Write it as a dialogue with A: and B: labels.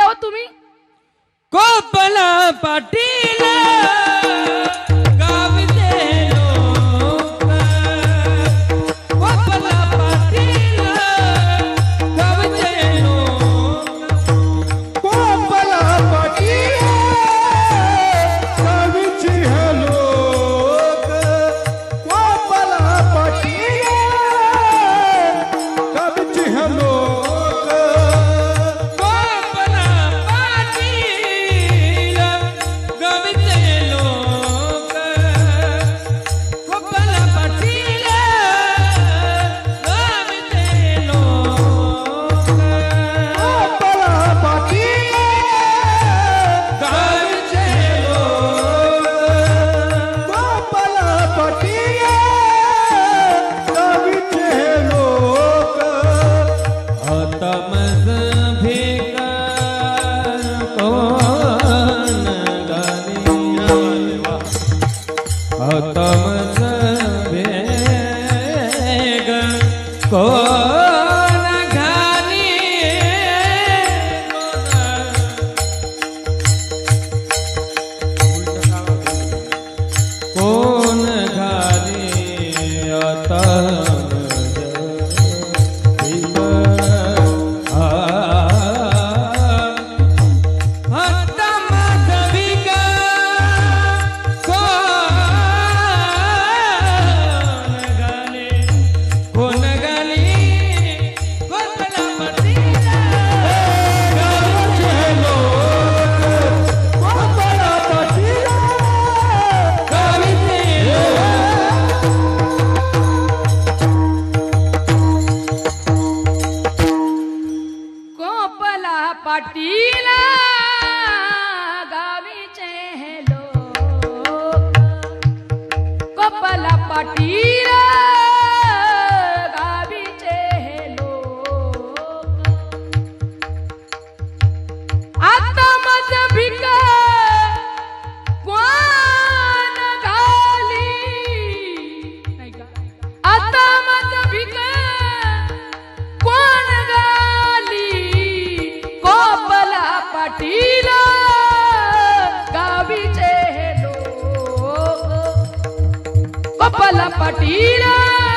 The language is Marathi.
A: लाव तुम्ही
B: कोपला पाटीला तमच वेग को पाटीला गावीचे लोक.
C: कोपला पाटीला
A: पप्पाला पाटील.